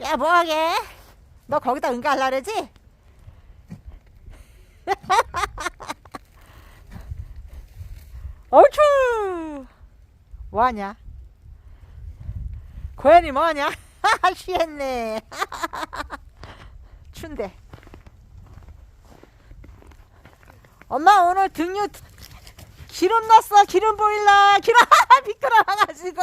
야 뭐하게? 너 거기다 응가할라 그러지? 얼추 뭐하냐? 고현이 뭐하냐? 쉬했네 춘대 엄마 오늘 등유 기름 넣었어 기름 보일러 기름 미끄러워가지고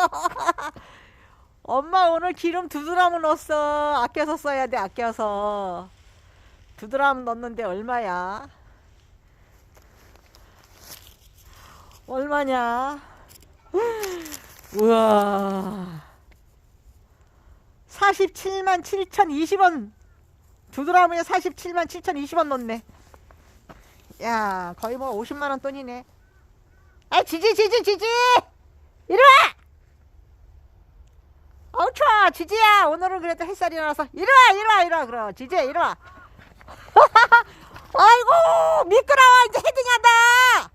엄마 오늘 기름 두 드람 넣었어. 아껴서 써야 돼 아껴서. 두 드람 넣었는데 얼마야? 얼마냐? 우와. 47만 7,020원. 두 드람에 47만 7,020원 넣네. 야 거의 뭐 50만원 돈이네. 아 지지 지지 지지! 이리와 추워 지지야. 오늘은 그래도 햇살이 나서 이리와 이리와 이리와. 그럼 지지야 이리와. 아이고 미끄러워. 이제 헤딩한다.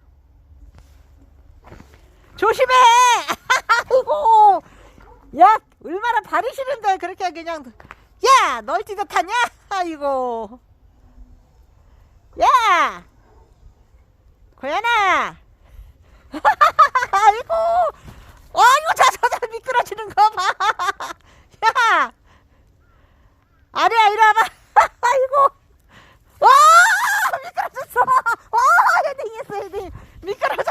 조심해. 아이고. 야 얼마나 발이 시는데 그렇게 그냥. 야 널뛰듯 하냐? 아이고. 야. 고현아 見から